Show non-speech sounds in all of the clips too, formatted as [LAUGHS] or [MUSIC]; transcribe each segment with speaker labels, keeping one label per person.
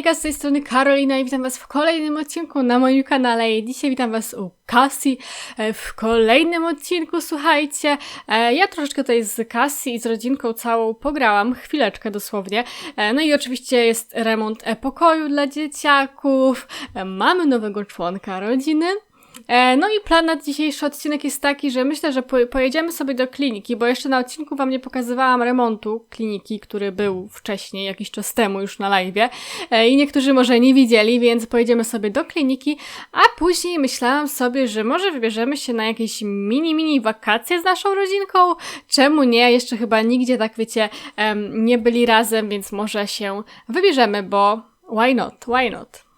Speaker 1: Hejka, z tej strony Karolina i witam was w kolejnym odcinku na moim kanale. I dzisiaj witam was u Cassie e, w kolejnym odcinku, słuchajcie. e, Ja troszeczkę tutaj z Cassie i z rodzinką całą pograłam, chwileczkę dosłownie. E, No i oczywiście jest remont pokoju dla dzieciaków. Mamy nowego członka rodziny. E, No i plan na dzisiejszy odcinek jest taki, że myślę, że po- pojedziemy sobie do kliniki, bo jeszcze na odcinku Wam nie pokazywałam remontu kliniki, który był wcześniej, jakiś czas temu już na live'ie E, i niektórzy może nie widzieli, więc pojedziemy sobie do kliniki, a później myślałam sobie, że może wybierzemy się na jakieś mini, mini wakacje z naszą rodzinką. Czemu nie? Jeszcze chyba nigdzie, tak wiecie, nie byli razem, więc może się wybierzemy, bo why not, why not?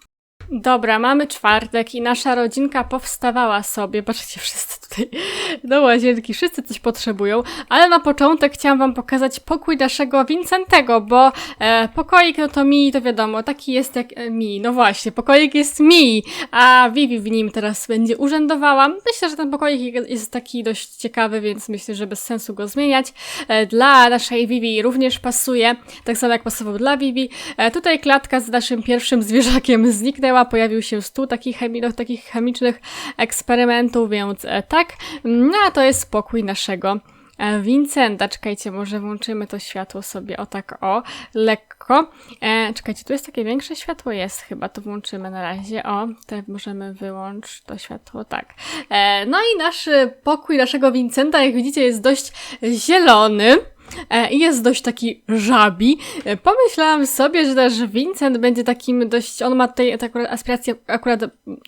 Speaker 1: Dobra, mamy czwartek i nasza rodzinka powstawała sobie. Patrzcie, wszyscy tutaj [LAUGHS] do łazienki, wszyscy coś potrzebują, ale na początek chciałam wam pokazać pokój naszego Vincentego, bo e, pokoik, no to mi, to wiadomo, taki jest jak e, mi. No właśnie, pokoik jest mi, a Vivi w nim teraz będzie urzędowała. Myślę, że ten pokoik jest taki dość ciekawy, więc myślę, że bez sensu go zmieniać. E, dla naszej Vivi również pasuje, tak samo jak pasował dla Vivi. E, tutaj klatka z naszym pierwszym zwierzakiem zniknęła, pojawił się stół takich, chemi- takich chemicznych eksperymentów, więc e, tak. No a to jest pokój naszego e, Vincenta. Czekajcie, może włączymy to światło sobie o tak o, lekko. E, czekajcie, tu jest takie większe światło? Jest chyba, to włączymy na razie. O, te możemy wyłączyć to światło, tak. E, no i nasz e, pokój naszego Vincenta, jak widzicie, jest dość zielony. E, I jest dość taki żabi. E, Pomyślałam sobie, że też Vincent będzie takim dość. On ma tutaj akurat aspirację, akurat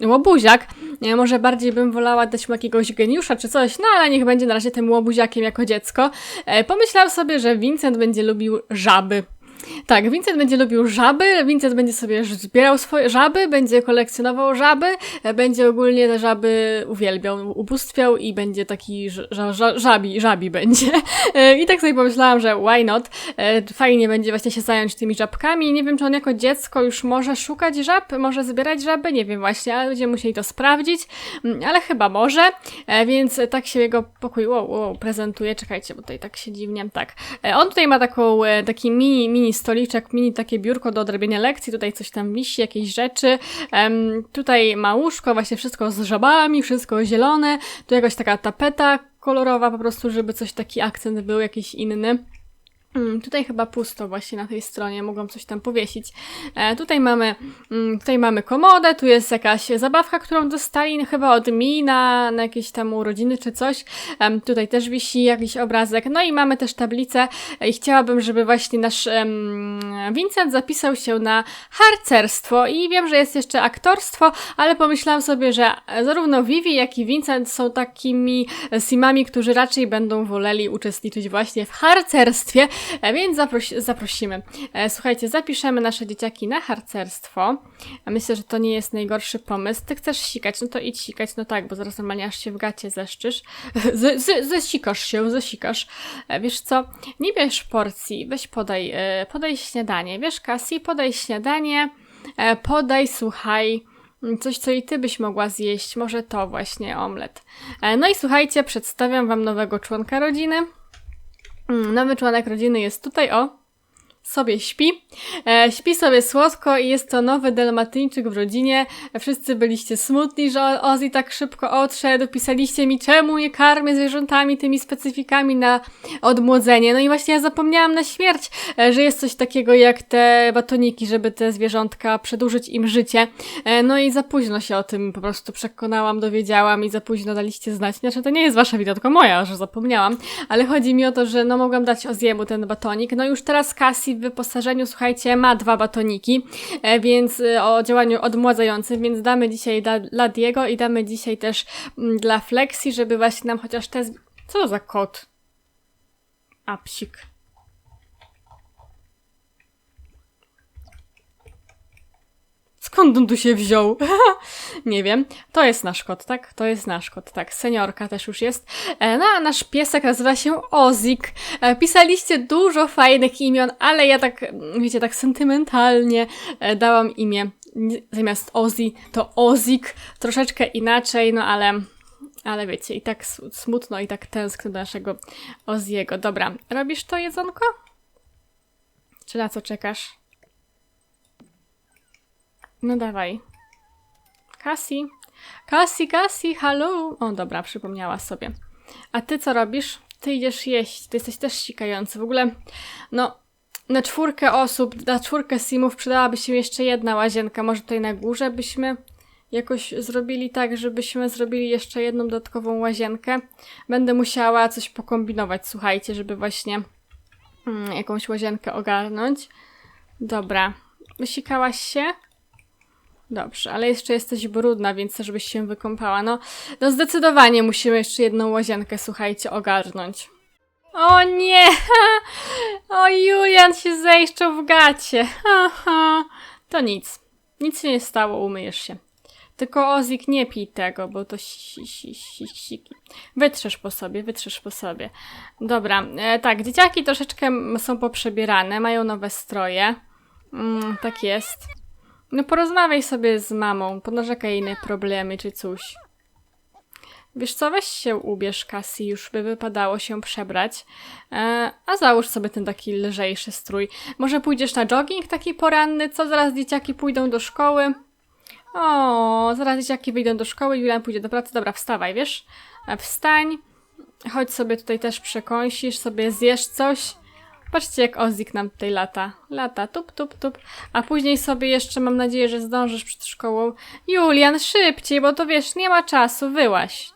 Speaker 1: łobuziak. E, Może bardziej bym wolała dać mu jakiegoś geniusza czy coś, no ale niech będzie na razie tym łobuziakiem jako dziecko. E, Pomyślałam sobie, że Vincent będzie lubił żaby. Tak, Vincent będzie lubił żaby, Vincent będzie sobie zbierał swoje żaby, będzie kolekcjonował żaby, e, będzie ogólnie te żaby uwielbiał, ubóstwiał i będzie taki ża- ża- żabi, żabi będzie. [LAUGHS] E, I tak sobie pomyślałam, że why not? E, Fajnie będzie właśnie się zająć tymi żabkami. Nie wiem, czy on jako dziecko już może szukać żab, może zbierać żaby, nie wiem właśnie, ale będziemy musieli to sprawdzić, Mm, ale chyba może, więc tak się jego pokój wow, wow, prezentuje. Czekajcie, bo tutaj tak się dziwnie, tak. On tutaj ma taką, taki mini, mini stoliczek, mini takie biurko do odrobienia lekcji, tutaj coś tam wisi, jakieś rzeczy. Em, tutaj ma łóżko, właśnie wszystko z żabami, wszystko zielone. Tu jakaś taka tapeta kolorowa po prostu, żeby coś taki akcent był jakiś inny. Mm, Tutaj chyba pusto właśnie na tej stronie, mogłam coś tam powiesić. E, tutaj mamy, mm, tutaj mamy komodę, tu jest jakaś zabawka, którą dostali no, chyba od mi na, na jakieś tam urodziny czy coś. Em, tutaj też wisi jakiś obrazek. No i mamy też tablicę e, i chciałabym, żeby właśnie nasz em, Vincent zapisał się na harcerstwo i wiem, że jest jeszcze aktorstwo, ale pomyślałam sobie, że zarówno Vivi, jak i Vincent są takimi simami, którzy raczej będą woleli uczestniczyć właśnie w harcerstwie, E, Więc zaprosi, zaprosimy. E, Słuchajcie, zapiszemy nasze dzieciaki na harcerstwo. Myślę, że to nie jest najgorszy pomysł. Ty chcesz sikać, no to idź sikać. No tak, bo zaraz normalnie aż się w gacie zeszczysz. [LAUGHS] Z, zesikasz się, zesikasz. E, Wiesz co? Nie bierz porcji, weź podaj, e, podaj śniadanie. Wiesz, Cassie, podaj śniadanie. E, Podaj, słuchaj, coś, co i ty byś mogła zjeść. Może to właśnie, omlet. E, No i słuchajcie, przedstawiam wam nowego członka rodziny. Mm, Nowy członek rodziny jest tutaj, o, sobie śpi. E, śpi sobie słodko i jest to nowy dalmatyńczyk w rodzinie. Wszyscy byliście smutni, że Ozzy tak szybko odszedł. Pisaliście mi, czemu nie karmię zwierzętami tymi specyfikami na odmłodzenie. No i właśnie ja zapomniałam na śmierć, e, że jest coś takiego jak te batoniki, żeby te zwierzątka przedłużyć im życie. E, no i za późno się o tym po prostu przekonałam, dowiedziałam i za późno daliście znać. Znaczy to nie jest wasza wina, tylko moja, że zapomniałam. Ale chodzi mi o to, że no mogłam dać Oziemu ten batonik. No już teraz Cassie w wyposażeniu, słuchajcie, ma dwa batoniki, e, więc e, o działaniu odmładzającym, więc damy dzisiaj dla, dla Diego i damy dzisiaj też mm, dla Flexi, żeby właśnie nam chociaż te... Co za kot? A, psik. Skąd on tu się wziął? [LAUGHS] nie wiem. To jest nasz kot, tak? To jest nasz kot, tak. Seniorka też już jest. E, No a nasz piesek nazywa się Ozik. E, Pisaliście dużo fajnych imion, ale ja tak, wiecie, tak sentymentalnie e, dałam imię. Zamiast Ozzy to Ozik. Troszeczkę inaczej, no ale... Ale wiecie, i tak smutno, i tak tęskno do naszego Oziego. Dobra, robisz to jedzonko? Czy na co czekasz? No dawaj. Cassie. Cassie, Cassie, halo. O, dobra, przypomniała sobie. A ty co robisz? Ty idziesz jeść. Ty jesteś też sikający. W ogóle, no, na czwórkę osób, na czwórkę simów przydałaby się jeszcze jedna łazienka. Może tutaj na górze byśmy jakoś zrobili tak, żebyśmy zrobili jeszcze jedną dodatkową łazienkę. Będę musiała coś pokombinować, słuchajcie, żeby właśnie mm, jakąś łazienkę ogarnąć. Dobra. Wysikałaś się? Dobrze, ale jeszcze jesteś brudna, więc też byś się wykąpała. No, no zdecydowanie musimy jeszcze jedną łazienkę, słuchajcie, ogarnąć. O nie! [LAUGHS] O, Julian się zejszczał w gacie. To nic. Nic się nie stało, umyjesz się. Tylko Ozik nie pij tego, bo to si, si, si. Wytrzesz po sobie, wytrzesz po sobie. Dobra, e, tak, dzieciaki troszeczkę są poprzebierane, mają nowe stroje. Mm, tak jest. No porozmawiaj sobie z mamą, ponarzekaj inne problemy czy coś. Wiesz co, weź się ubierz, Cassie, już by wypadało się przebrać. E, a załóż sobie ten taki lżejszy strój. Może pójdziesz na jogging taki poranny, co zaraz dzieciaki pójdą do szkoły. O, zaraz dzieciaki wyjdą do szkoły, Julian pójdzie do pracy. Dobra, wstawaj, wiesz? E, Wstań, chodź sobie tutaj też przekąsisz, sobie zjesz coś. Patrzcie, jak Ozik nam tutaj lata. Lata, tup, tup, tup. A później sobie jeszcze, mam nadzieję, że zdążysz przed szkołą. Julian, szybciej, bo to wiesz, nie ma czasu, wyłaś.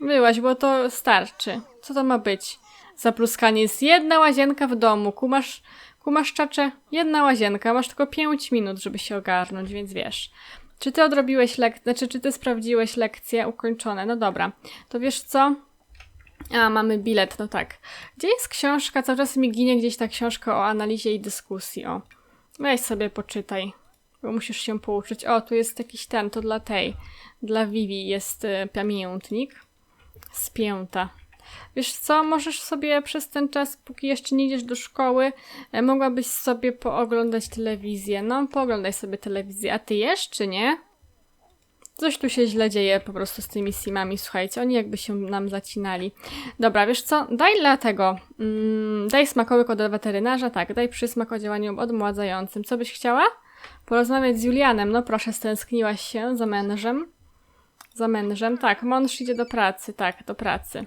Speaker 1: Wyłaś, bo to starczy. Co to ma być? Zapluskanie jest jedna łazienka w domu. Kumasz, kumasz czacze? Jedna łazienka. Masz tylko 5 minut, żeby się ogarnąć, więc wiesz. Czy ty odrobiłeś lekcję, znaczy, czy ty sprawdziłeś lekcje ukończone? No dobra. To wiesz co? A, mamy bilet, no tak. Gdzie jest książka? Cały czas mi ginie gdzieś ta książka o analizie i dyskusji. O, weź sobie poczytaj, bo musisz się pouczyć. O, tu jest jakiś ten, to dla tej. Dla Vivi jest y, pamiętnik. Spięta. Wiesz co, możesz sobie przez ten czas, póki jeszcze nie idziesz do szkoły, e, mogłabyś sobie pooglądać telewizję. No, pooglądaj sobie telewizję. A ty jesz, czy nie? Coś tu się źle dzieje po prostu z tymi simami, słuchajcie. Oni jakby się nam zacinali. Dobra, wiesz co? Daj dla tego. Mm, daj smakołyk od weterynarza, tak. Daj przysmak o działaniu odmładzającym. Co byś chciała? Porozmawiać z Julianem. No proszę, stęskniłaś się za mężem. Za mężem, tak. Mąż idzie do pracy, tak, do pracy.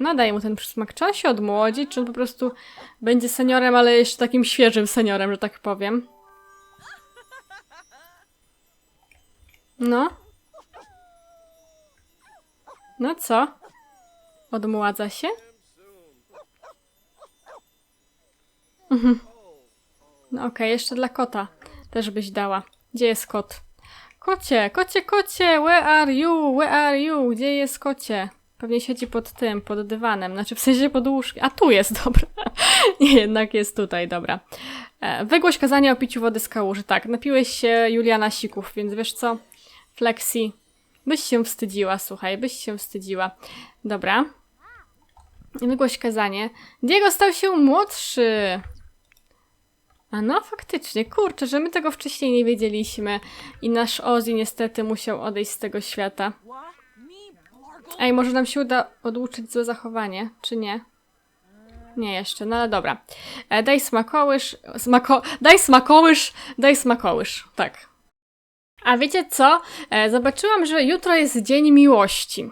Speaker 1: No daj mu ten przysmak. Czy on się odmłodzi, czy on po prostu będzie seniorem, ale jeszcze takim świeżym seniorem, że tak powiem. No. No co? Odmładza się? Mhm. No okej, jeszcze dla kota też byś dała. Gdzie jest kot? Kocie, kocie, kocie, where are you, where are you? Gdzie jest kocie? Pewnie siedzi pod tym, pod dywanem, znaczy w sensie pod łóżkiem. A tu jest, [LAUGHS] dobra. Nie, jednak jest tutaj, dobra. E, wygłoś kazanie o piciu wody z kałuży. Tak, napiłeś się Juliana Sików, więc wiesz co? Flexi, byś się wstydziła, słuchaj, byś się wstydziła. Dobra. Wygłoś kazanie. Diego stał się młodszy. A no, faktycznie, kurczę, że my tego wcześniej nie wiedzieliśmy. I nasz Ozzy niestety musiał odejść z tego świata. Ej, może nam się uda oduczyć złe zachowanie, czy nie? Nie jeszcze, no ale dobra. E, daj smakołysz, smako, daj smakołysz, daj smakołysz, tak. A wiecie co? E, zobaczyłam, że jutro jest Dzień Miłości.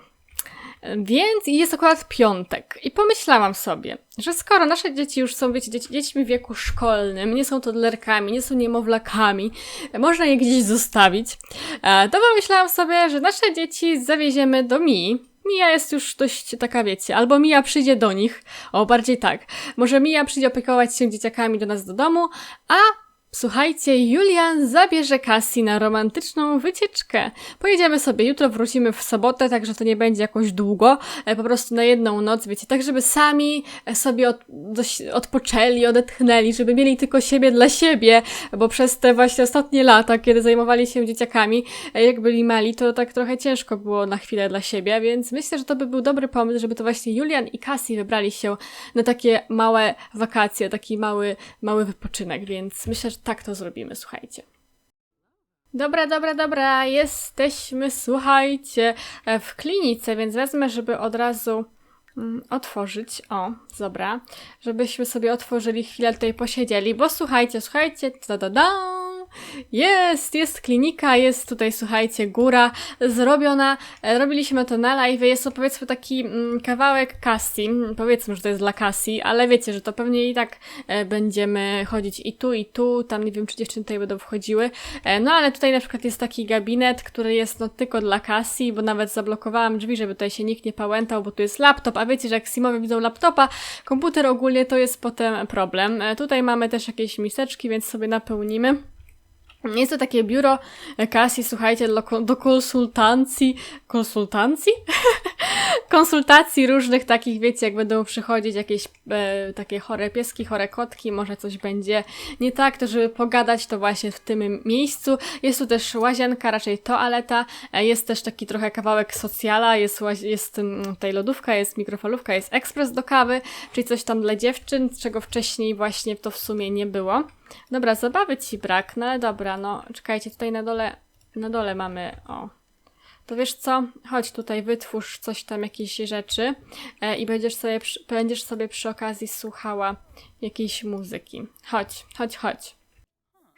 Speaker 1: Więc jest akurat piątek. I pomyślałam sobie, że skoro nasze dzieci już są, wiecie, dzieci, dziećmi w wieku szkolnym, nie są toddlerkami, nie są niemowlakami, można je gdzieś zostawić, e, to pomyślałam sobie, że nasze dzieci zawieziemy do Mii. Mija jest już dość taka, wiecie, albo Mija przyjdzie do nich, o bardziej tak. Może Mija przyjdzie opiekować się dzieciakami do nas do domu, a Słuchajcie, Julian zabierze Cassie na romantyczną wycieczkę. Pojedziemy sobie jutro, wrócimy w sobotę, także to nie będzie jakoś długo, e, po prostu na jedną noc, wiecie, tak żeby sami e, sobie od, odpoczęli, odetchnęli, żeby mieli tylko siebie dla siebie, bo przez te właśnie ostatnie lata, kiedy zajmowali się dzieciakami, e, jak byli mali, to tak trochę ciężko było na chwilę dla siebie, więc myślę, że to by był dobry pomysł, żeby to właśnie Julian i Cassie wybrali się na takie małe wakacje, taki mały, mały wypoczynek, więc myślę, że tak to zrobimy, słuchajcie. Dobra, dobra, dobra, jesteśmy, słuchajcie, e, w klinice, więc wezmę, żeby od razu mm, otworzyć. O, dobra, żebyśmy sobie otworzyli chwilę tutaj posiedzieli, bo słuchajcie, słuchajcie, da da da. Jest, jest klinika, jest tutaj, słuchajcie, góra zrobiona. E, Robiliśmy to na live. Jest to powiedzmy taki mm, kawałek Cassie. Powiedzmy, że to jest dla Cassie, ale wiecie, że to pewnie i tak e, będziemy chodzić i tu, i tu. Tam nie wiem, czy dziewczyny tutaj będą wchodziły. E, no ale tutaj na przykład jest taki gabinet, który jest no tylko dla Cassie, bo nawet zablokowałam drzwi, żeby tutaj się nikt nie pałętał, bo tu jest laptop, a wiecie, że jak Simowie widzą laptopa, komputer ogólnie to jest potem problem. Tutaj mamy też jakieś miseczki, więc sobie napełnimy. Jest to takie biuro Cassie, słuchajcie, do, do konsultacji. [LAUGHS] Konsultacji? Różnych takich, wiecie, jak będą przychodzić jakieś e, takie chore pieski, chore kotki, może coś będzie nie tak, to żeby pogadać, to właśnie w tym miejscu. Jest tu też łazienka, raczej toaleta, e, jest też taki trochę kawałek socjala, jest, jest mm, tutaj lodówka, jest mikrofalówka, jest ekspres do kawy, czyli coś tam dla dziewczyn, czego wcześniej właśnie to w sumie nie było. Dobra, zabawy ci brak, no ale dobra, no czekajcie, tutaj na dole, na dole mamy, o. To wiesz co? Chodź tutaj, wytwórz coś tam, jakieś rzeczy e, i będziesz sobie, przy, będziesz sobie przy okazji słuchała jakiejś muzyki. Chodź, chodź, chodź.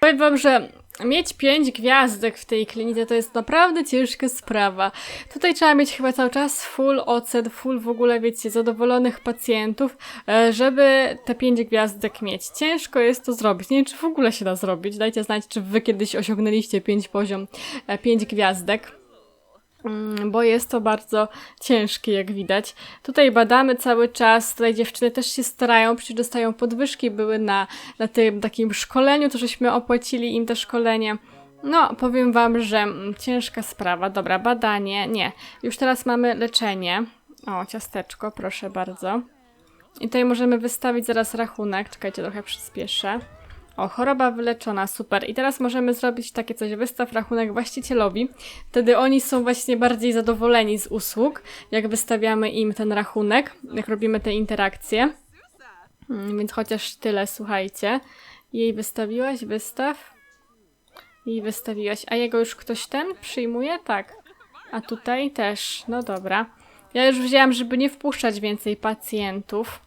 Speaker 1: Powiem wam, że mieć pięć gwiazdek w tej klinice to jest naprawdę ciężka sprawa. Tutaj trzeba mieć chyba cały czas full ocen, full w ogóle, wiecie, zadowolonych pacjentów, e, żeby te pięć gwiazdek mieć. Ciężko jest to zrobić. Nie wiem, czy w ogóle się da zrobić. Dajcie znać, czy wy kiedyś osiągnęliście pięć poziom, e, pięć gwiazdek. Mm, bo jest to bardzo ciężkie, jak widać. Tutaj badamy cały czas, tutaj dziewczyny też się starają, przecież dostają podwyżki, były na, na tym takim szkoleniu, to żeśmy opłacili im te szkolenie. No, powiem wam, że mm, ciężka sprawa. Dobra, badanie, nie. Już teraz mamy leczenie. O, ciasteczko, proszę bardzo. I tutaj możemy wystawić zaraz rachunek. Czekajcie, trochę przyspieszę. O, choroba wyleczona, super. I teraz możemy zrobić takie coś, wystaw rachunek właścicielowi. Wtedy oni są właśnie bardziej zadowoleni z usług, jak wystawiamy im ten rachunek, jak robimy te interakcje. Mm, Więc chociaż tyle, słuchajcie. Jej wystawiłaś, wystaw. Jej wystawiłaś. A jego już ktoś ten przyjmuje? Tak. A tutaj też. No dobra. Ja już wzięłam, żeby nie wpuszczać więcej pacjentów.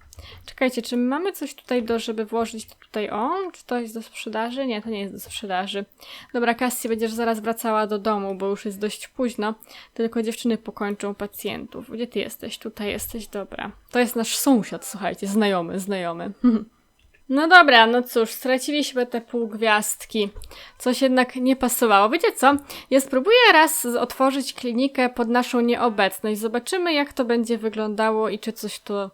Speaker 1: Czekajcie, czy my mamy coś tutaj do, żeby włożyć tutaj o? Czy to jest do sprzedaży? Nie, to nie jest do sprzedaży. Dobra, Cassie, będziesz zaraz wracała do domu, bo już jest dość późno. Tylko dziewczyny pokończą pacjentów. Gdzie ty jesteś? Tutaj jesteś, dobra. To jest nasz sąsiad, słuchajcie, znajomy, znajomy. [LAUGHS] No dobra, no cóż, straciliśmy te pół gwiazdki. Coś jednak nie pasowało. Wiecie co? Ja spróbuję raz otworzyć klinikę pod naszą nieobecność. Zobaczymy, jak to będzie wyglądało i czy coś to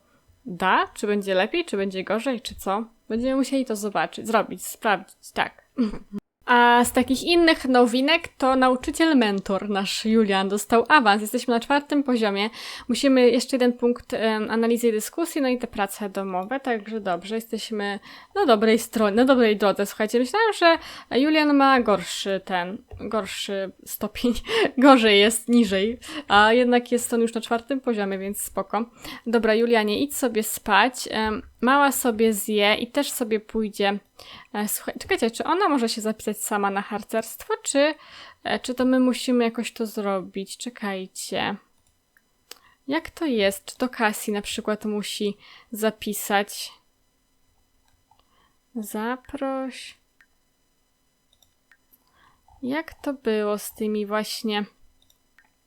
Speaker 1: da, czy będzie lepiej, czy będzie gorzej, czy co. Będziemy musieli to zobaczyć, zrobić, sprawdzić, tak. A z takich innych nowinek to nauczyciel mentor, nasz Julian, dostał awans. Jesteśmy na czwartym poziomie. Musimy jeszcze jeden punkt em, analizy i dyskusji, no i te prace domowe, także dobrze, jesteśmy na dobrej stronie, na dobrej drodze. Słuchajcie, myślałam, że Julian ma gorszy ten, gorszy stopień, [LAUGHS] gorzej jest, niżej, a jednak jest on już na czwartym poziomie, więc spoko. Dobra, Julianie, idź sobie spać. Em, Mała sobie zje i też sobie pójdzie. E, Słuchaj, czekajcie, czy ona może się zapisać sama na harcerstwo, czy, e, czy to my musimy jakoś to zrobić? Czekajcie. Jak to jest? Czy to Cassie na przykład musi zapisać? Zaproś. Jak to było z tymi właśnie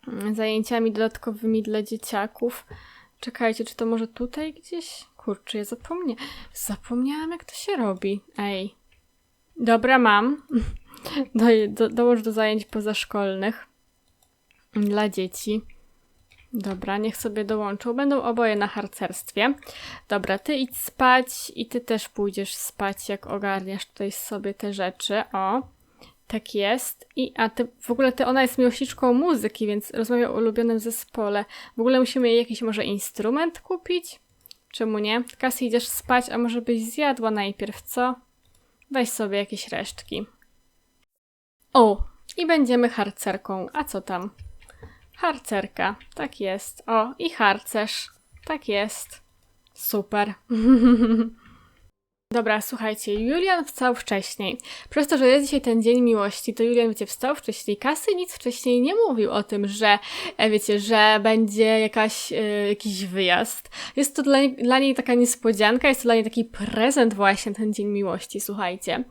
Speaker 1: mm, zajęciami dodatkowymi dla dzieciaków? Czekajcie, czy to może tutaj gdzieś? Kurczę, ja zapomnia... zapomniałam jak to się robi. Ej. Dobra, mam. [LAUGHS] Do, do, dołóż do zajęć pozaszkolnych dla dzieci. Dobra, niech sobie dołączą. Będą oboje na harcerstwie. Dobra, ty idź spać i ty też pójdziesz spać, jak ogarniasz tutaj sobie te rzeczy. O, tak jest. I, a ty, w ogóle ty, ona jest miłośniczką muzyki, więc rozmawia o ulubionym zespole. W ogóle musimy jej jakiś może instrument kupić? Czemu nie? Cassie, idziesz spać, a może byś zjadła najpierw, co? Weź sobie jakieś resztki. O, i będziemy harcerką. A co tam? Harcerka, tak jest. O, i harcerz, tak jest. Super. [LAUGHS] Dobra, słuchajcie, Julian wstał wcześniej. Przez to, że jest dzisiaj ten dzień miłości, to Julian, wiecie, wstał wcześniej. Kasy nic wcześniej nie mówił o tym, że, e, wiecie, że będzie jakaś, e, jakiś wyjazd. Jest to dla, dla niej taka niespodzianka, jest to dla niej taki prezent właśnie, ten dzień miłości, słuchajcie.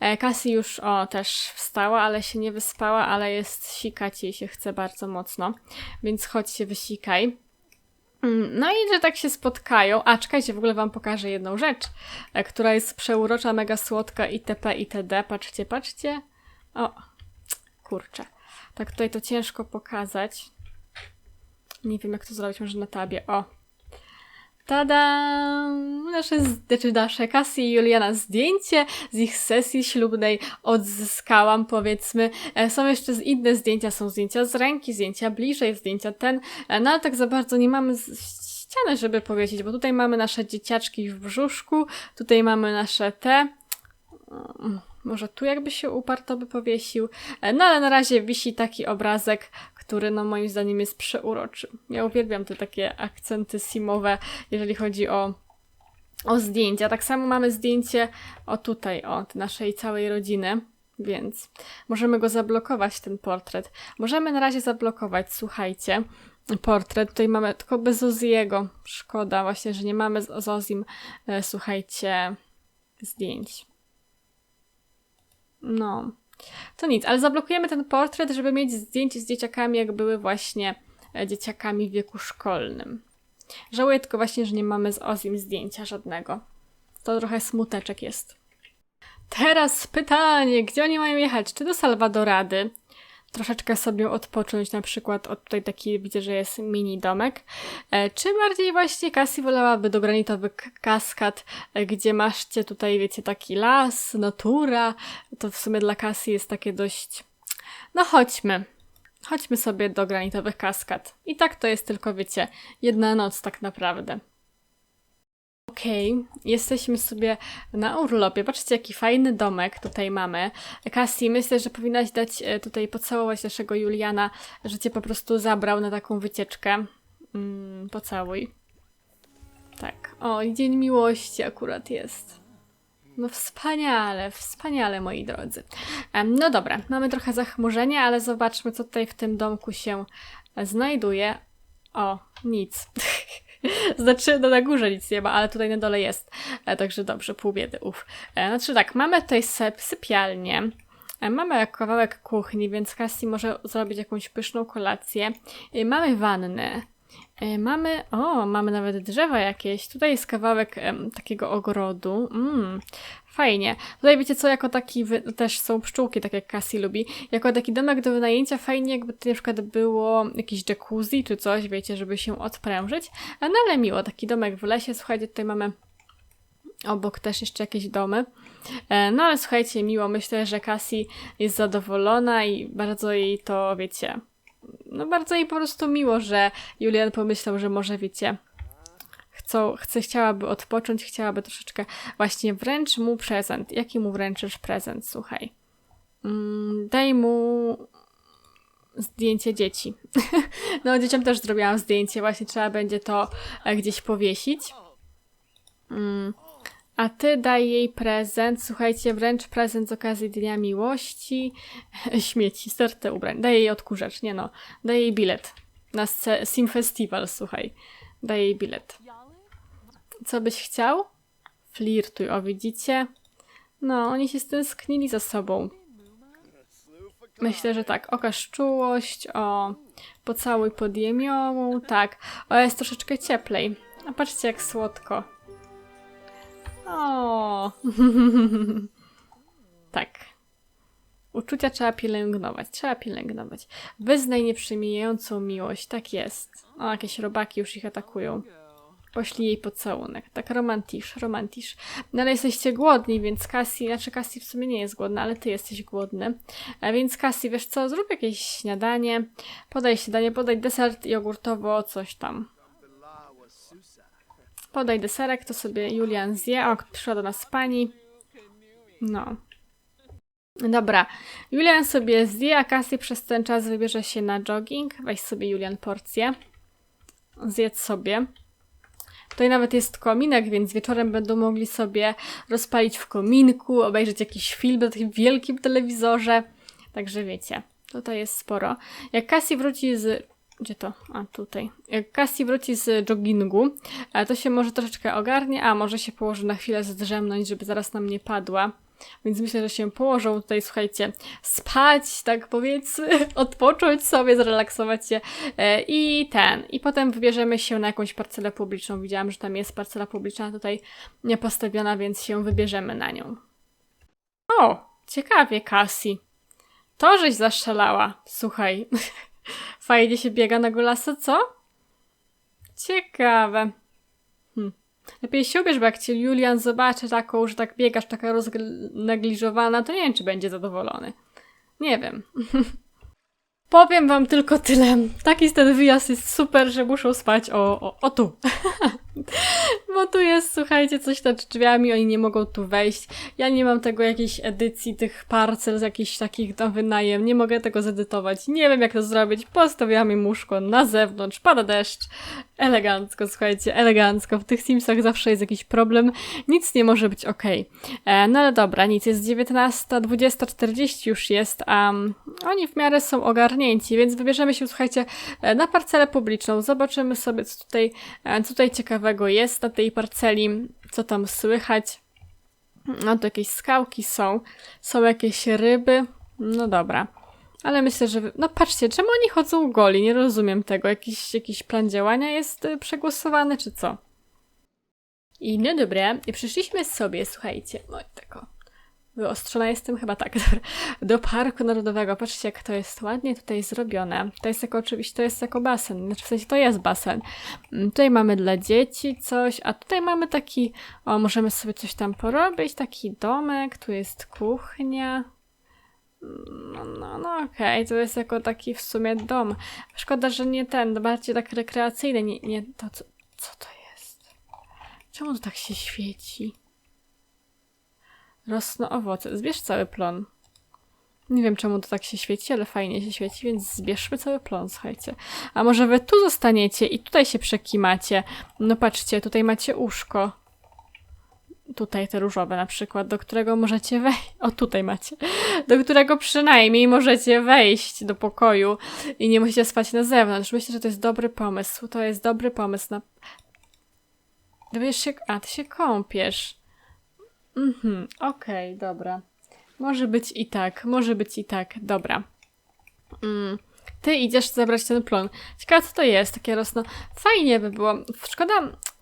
Speaker 1: E, Cassie już, o, też wstała, ale się nie wyspała, ale jest sikać jej się chce bardzo mocno, więc chodź się wysikaj. Mm, No i że tak się spotkają. A czekajcie, w ogóle wam pokażę jedną rzecz, e, która jest przeurocza, mega słodka itp. itd. Patrzcie, patrzcie. O, kurczę. Tak tutaj to ciężko pokazać. Nie wiem, jak to zrobić, może na tabie. O. Tada! Nasze, znaczy nasze Cassie i Juliana zdjęcie z ich sesji ślubnej odzyskałam, powiedzmy. E, Są jeszcze inne zdjęcia, są zdjęcia z ręki, zdjęcia bliżej, zdjęcia ten, E, no ale tak za bardzo nie mamy ściany, żeby powiedzieć, bo tutaj mamy nasze dzieciaczki w brzuszku, tutaj mamy nasze te. Mm, Może tu jakby się uparł, to by powiesił. E, No ale na razie wisi taki obrazek, który no moim zdaniem jest przeuroczy. Ja uwielbiam te takie akcenty simowe, jeżeli chodzi o, o zdjęcia. Tak samo mamy zdjęcie o tutaj, o naszej całej rodziny, więc możemy go zablokować, ten portret. Możemy na razie zablokować, słuchajcie, portret. Tutaj mamy tylko bez Oziego. Szkoda właśnie, że nie mamy z z Ozim, e, słuchajcie, zdjęć. No. To nic, ale zablokujemy ten portret, żeby mieć zdjęcie z dzieciakami, jak były właśnie e, dzieciakami w wieku szkolnym. Żałuję tylko właśnie, że nie mamy z Ozim zdjęcia żadnego. To trochę smuteczek jest. Teraz pytanie, gdzie oni mają jechać? Czy do Salwadorady? Troszeczkę sobie odpocząć, na przykład od tutaj taki, widzę, że jest mini domek. E, czy bardziej właśnie Cassie wolałaby do granitowy kaskad, e, gdzie macie tutaj, wiecie, taki las, natura. To w sumie dla Cassie jest takie dość... No chodźmy. Chodźmy sobie do granitowych kaskad. I tak to jest tylko, wiecie, jedna noc tak naprawdę. Okej, jesteśmy sobie na urlopie. Patrzcie, jaki fajny domek tutaj mamy. Cassie, myślę, że powinnaś dać e, tutaj pocałować naszego Juliana, że cię po prostu zabrał na taką wycieczkę. Mm, pocałuj. Tak. O, Dzień Miłości akurat jest. No wspaniale, wspaniale, moi drodzy. No dobra, mamy trochę zachmurzenia, ale zobaczmy, co tutaj w tym domku się znajduje. O, nic. [LAUGHS] [LAUGHS] Znaczy, no na górze nic nie ma, ale tutaj na dole jest. E, Także dobrze, pół biedy, uf. E, Znaczy tak, mamy tutaj syp, sypialnię. E, Mamy kawałek kuchni, więc Cassie może zrobić jakąś pyszną kolację. Mamy wannę. Mamy, o, mamy nawet drzewa jakieś. Tutaj jest kawałek takiego ogrodu. Mm, fajnie. Tutaj wiecie co, jako taki, też są pszczółki, tak jak Cassie lubi. Jako taki domek do wynajęcia fajnie, jakby tutaj na przykład było jakieś jacuzzi czy coś, wiecie, żeby się odprężyć. No ale miło, taki domek w lesie. Słuchajcie, tutaj mamy obok też jeszcze jakieś domy. E, No ale słuchajcie, miło. Myślę, że Cassie jest zadowolona i bardzo jej to, wiecie, no bardzo jej po prostu miło, że Julian pomyślał, że może, wiecie, chcą, chce, chciałaby odpocząć, chciałaby troszeczkę właśnie wręcz mu prezent. Jaki mu wręczysz prezent, słuchaj? Mm, daj mu zdjęcie dzieci. [LAUGHS] no, dzieciom też zrobiłam zdjęcie, właśnie trzeba będzie to e, gdzieś powiesić. Mm. A ty daj jej prezent, słuchajcie, wręcz prezent z okazji Dnia Miłości. [LAUGHS] Śmieci, stertę ubrań. Daj jej odkurzacz, nie no. Daj jej bilet na Sim Festival, słuchaj. Daj jej bilet. Co byś chciał? Flirtuj, o widzicie? No, oni się stęsknili za sobą. Myślę, że tak. Okaż czułość, o, pocałuj pod jemiołą, tak. O, jest troszeczkę cieplej. A patrzcie, jak słodko. O. [LAUGHS] tak. Uczucia trzeba pielęgnować, trzeba pielęgnować. Wyznaj nieprzemijającą miłość, tak jest. O, jakieś robaki już ich atakują. Poślij jej pocałunek. Tak romantisz, romantisz. No ale jesteście głodni, więc Cassie, znaczy Cassie w sumie nie jest głodna, ale ty jesteś głodny. A więc Cassie, wiesz co, zrób jakieś śniadanie, podaj śniadanie, podaj deser jogurtowo, coś tam. Podaj deserek, to sobie Julian zje. O, przyszła do nas pani. No. Dobra. Julian sobie zje, a Cassie przez ten czas wybierze się na jogging. Weź sobie Julian porcję. Zjedz sobie. Tutaj nawet jest kominek, więc wieczorem będą mogli sobie rozpalić w kominku, obejrzeć jakiś film na takim wielkim telewizorze. Także wiecie, tutaj jest sporo. Jak Cassie wróci z gdzie to? A tutaj. Jak Cassie wróci z joggingu, e, to się może troszeczkę ogarnie, a może się położy na chwilę zdrzemnąć, żeby zaraz nam nie padła. Więc myślę, że się położą tutaj, słuchajcie, spać, tak powiedzmy, [LAUGHS] odpocząć sobie, zrelaksować się e, i ten. I potem wybierzemy się na jakąś parcelę publiczną. Widziałam, że tam jest parcela publiczna tutaj postawiona, więc się wybierzemy na nią. O, ciekawie, Cassie. To żeś zaszalała. Słuchaj, [LAUGHS] fajnie się biega na golasa, co? Ciekawe. Lepiej się ubierz, bo jak cię Julian zobaczy taką, że tak biegasz, taka roznegliżowana, to nie wiem, czy będzie zadowolony. Nie wiem. [LAUGHS] Powiem wam tylko tyle. Taki ten wyjazd jest super, że muszą spać o, o, o tu. [LAUGHS] Bo tu jest, słuchajcie, coś nad drzwiami, oni nie mogą tu wejść. Ja nie mam tego jakiejś edycji tych parcel z jakichś takich na wynajem. Nie mogę tego zedytować. Nie wiem, jak to zrobić. Postawiam im łóżko na zewnątrz, pada deszcz. Elegancko, słuchajcie, elegancko. W tych Simsach zawsze jest jakiś problem. Nic nie może być ok. E, no ale dobra, nic. Jest 19, 20.40 już jest, a um, oni w miarę są ogarnięci, więc wybierzemy się, słuchajcie, e, na parcelę publiczną. Zobaczymy sobie, co tutaj, e, co tutaj ciekawego jest na tej parceli, co tam słychać. No to jakieś skałki są, są jakieś ryby. No dobra. Ale myślę, że. No patrzcie, czemu oni chodzą goli? Nie rozumiem tego. Jakiś, jakiś plan działania jest y, przegłosowany, czy co? I no dobra, przyszliśmy sobie, słuchajcie, no i tego. Wyostrzona jestem chyba tak, [LAUGHS] do Parku Narodowego. Patrzcie, jak to jest ładnie tutaj zrobione. To jest jako, oczywiście, to jest jako basen. Znaczy, w sensie to jest basen. Mm, tutaj mamy dla dzieci coś, a tutaj mamy taki, o, możemy sobie coś tam porobić, taki domek, tu jest kuchnia. No, no, no okej, okay. to jest jako taki w sumie dom. Szkoda, że nie ten, bardziej tak rekreacyjny, nie, nie to, co, co to jest? Czemu to tak się świeci? Rosną owoce. Zbierz cały plon. Nie wiem, czemu to tak się świeci, ale fajnie się świeci, więc zbierzmy cały plon, słuchajcie. A może wy tu zostaniecie i tutaj się przekimacie? No patrzcie, tutaj macie łóżko. Tutaj te różowe na przykład, do którego możecie wejść. O, tutaj macie. Do którego przynajmniej możecie wejść do pokoju i nie musicie spać na zewnątrz. Myślę, że to jest dobry pomysł. To jest dobry pomysł na. Dowiesz się. A, ty się kąpiesz. Mhm, okej, okay, dobra. Może być i tak, może być i tak, dobra. Mm. Ty idziesz zabrać ten plon. Ciekawe, co to jest, takie rosno. Fajnie by było, szkoda,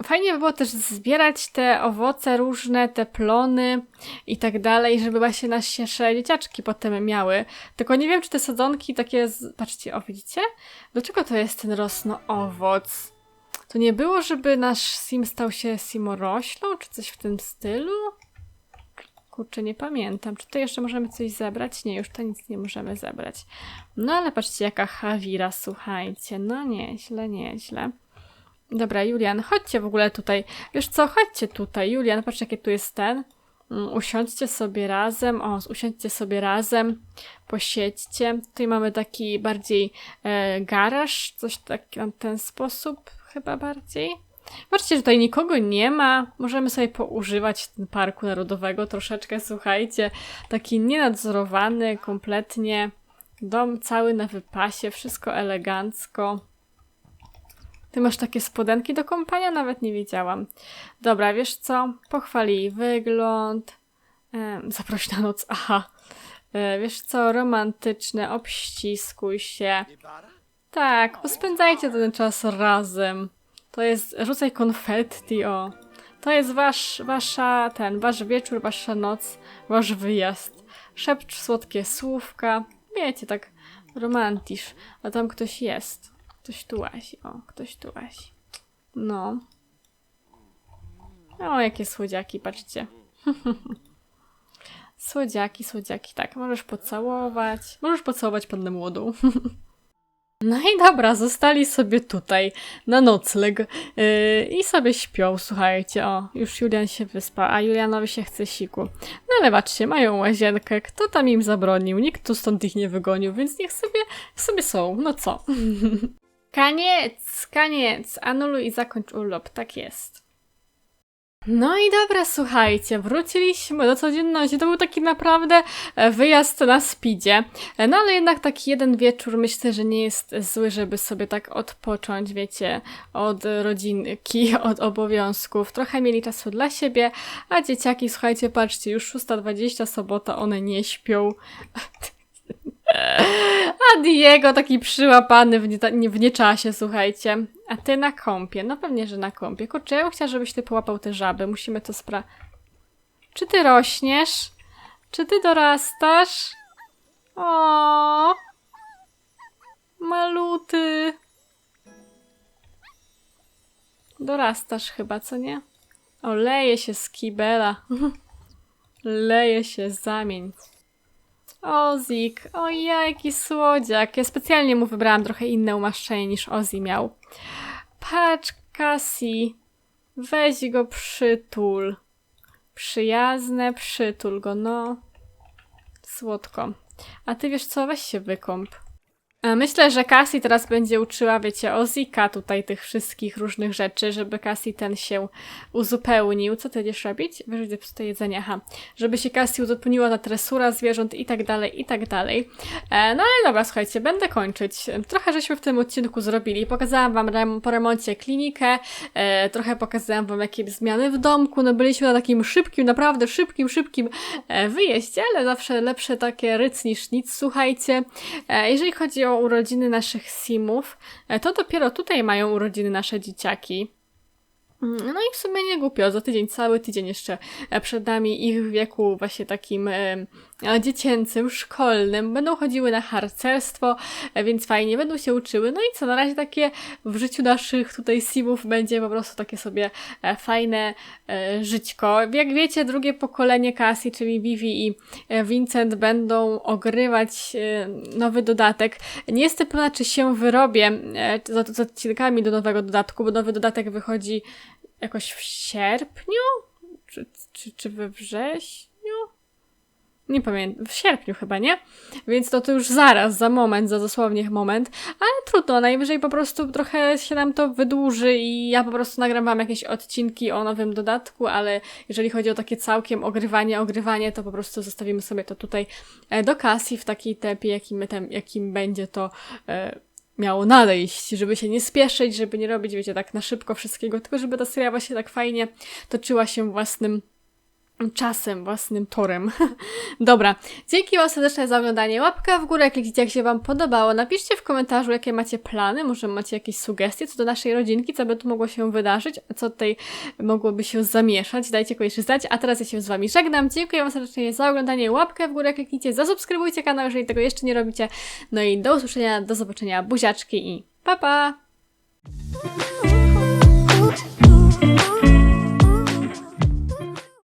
Speaker 1: fajnie by było też zbierać te owoce różne, te plony i tak dalej, żeby właśnie nasze dzieciaczki potem miały. Tylko nie wiem, czy te sadzonki takie, z... patrzcie, o widzicie? Do czego to jest ten rosno owoc? To nie było, żeby nasz sim stał się simoroślą, czy coś w tym stylu? Kurczę, nie pamiętam. Czy tutaj jeszcze możemy coś zebrać? Nie, już to nic nie możemy zebrać. No ale patrzcie, jaka hawira, słuchajcie. No nieźle, nieźle. Dobra, Julian, chodźcie w ogóle tutaj. Wiesz co, chodźcie tutaj. Julian, patrz jakie tu jest ten. Mm, usiądźcie sobie razem. O, usiądźcie sobie razem. Posiedźcie. Tutaj mamy taki bardziej e, garaż, coś tak na ten sposób chyba bardziej. Patrzcie, tutaj nikogo nie ma. Możemy sobie poużywać parku narodowego troszeczkę, słuchajcie. Taki nienadzorowany kompletnie. Dom cały na wypasie, wszystko elegancko. Ty masz takie spodenki do kąpania? Nawet nie wiedziałam. Dobra, wiesz co? Pochwali wygląd. Zaproś na noc. Aha. E, wiesz co? Romantyczne, obściskuj się. Tak, pospędzajcie ten czas razem. To jest, rzucaj konfetti, o. To jest wasz, wasza, ten, wasz wieczór, wasza noc, wasz wyjazd. Szepcz słodkie słówka. Wiecie, tak romantisz. A tam ktoś jest. Ktoś tu łazi, o, ktoś tu łazi. No. O, jakie słodziaki, patrzcie. [LAUGHS] słodziaki, słodziaki, tak, możesz pocałować. Możesz pocałować pannę młodą. [LAUGHS] No i dobra, zostali sobie tutaj na nocleg yy, i sobie śpią, słuchajcie, o, już Julian się wyspa, a Julianowi się chce siku. No ale patrzcie, mają łazienkę, kto tam im zabronił, nikt tu stąd ich nie wygonił, więc niech sobie, sobie są, no co. [LAUGHS] Koniec, koniec. Anuluj i zakończ urlop. Tak jest. No i dobra, słuchajcie, wróciliśmy do codzienności. To był taki naprawdę e, wyjazd na speedzie. E, No ale jednak taki jeden wieczór myślę, że nie jest zły, żeby sobie tak odpocząć, wiecie, od rodzinki, [LAUGHS] od obowiązków. Trochę mieli czasu dla siebie, a dzieciaki, słuchajcie, patrzcie, już 6.20 sobota, one nie śpią. [LAUGHS] A Diego taki przyłapany w, nie, w nieczasie, słuchajcie. A ty na kąpie. No pewnie, że na kąpie. Kurczę, ja bym chciała, żebyś ty połapał te żaby. Musimy to spra... Czy ty rośniesz? Czy ty dorastasz? O, Maluty. Dorastasz chyba, co nie? O, leje się z kibela. [LAUGHS] leje się zamień. O, Zik. Ojej, jaki słodziak. Ja specjalnie mu wybrałam trochę inne umaszczenie niż Ozzy miał. Patrz, Cassie. Weź go przytul. Przyjazne, przytul go, no. Słodko. A ty wiesz co? Weź się wykąp. E, Myślę, że Cassie teraz będzie uczyła, wiecie, Ozika tutaj tych wszystkich różnych rzeczy, żeby Cassie ten się uzupełnił. Co ty będziesz robić? Wyrzuć zepsute jedzenie, aha. Żeby się Cassie uzupełniła na tresura zwierząt i tak dalej, i tak dalej. E, no ale dobra, słuchajcie, będę kończyć. Trochę żeśmy w tym odcinku zrobili. Pokazałam wam rem- po remoncie klinikę, e, trochę pokazałam wam jakie zmiany w domku. No byliśmy na takim szybkim, naprawdę szybkim, szybkim e, wyjeździe, ale zawsze lepsze takie ryc niż nic, słuchajcie. E, jeżeli chodzi o urodziny naszych simów, e, to dopiero tutaj mają urodziny nasze dzieciaki. Mm, No i w sumie nie głupio, za tydzień, cały tydzień jeszcze e, przed nami ich wieku właśnie takim dziecięcym, szkolnym. Będą chodziły na harcerstwo, e, więc fajnie, będą się uczyły. No i co, na razie takie w życiu naszych tutaj simów będzie po prostu takie sobie e, fajne e, żyćko. Jak wiecie, drugie pokolenie Cassie, czyli Vivi i Vincent będą ogrywać nowy dodatek. Nie jestem pewna, czy się wyrobię z odcinkami do nowego dodatku, bo nowy dodatek wychodzi jakoś w sierpniu? Czy, czy, czy we wrześniu? Nie pamiętam, w sierpniu chyba, nie? Więc to, to już zaraz, za moment, za dosłownie moment, ale trudno, najwyżej po prostu trochę się nam to wydłuży i ja po prostu nagram wam jakieś odcinki o nowym dodatku, ale jeżeli chodzi o takie całkiem ogrywanie, ogrywanie, to po prostu zostawimy sobie to tutaj e, do Cassie w takiej tempie, jakim, tem, jakim będzie to e, miało nadejść, żeby się nie spieszyć, żeby nie robić, wiecie, tak na szybko wszystkiego, tylko żeby ta seria właśnie tak fajnie toczyła się własnym czasem, własnym torem. [LAUGHS] Dobra, dzięki wam serdecznie za oglądanie. Łapka w górę, kliknijcie jak się wam podobało. Napiszcie w komentarzu, jakie macie plany, może macie jakieś sugestie co do naszej rodzinki, co by tu mogło się wydarzyć, co tutaj mogłoby się zamieszać. Dajcie koniecznie znać, a teraz ja się z wami żegnam. Dziękuję wam serdecznie za oglądanie. Łapkę w górę, kliknijcie, zasubskrybujcie kanał, jeżeli tego jeszcze nie robicie. No i do usłyszenia, do zobaczenia, buziaczki i pa pa!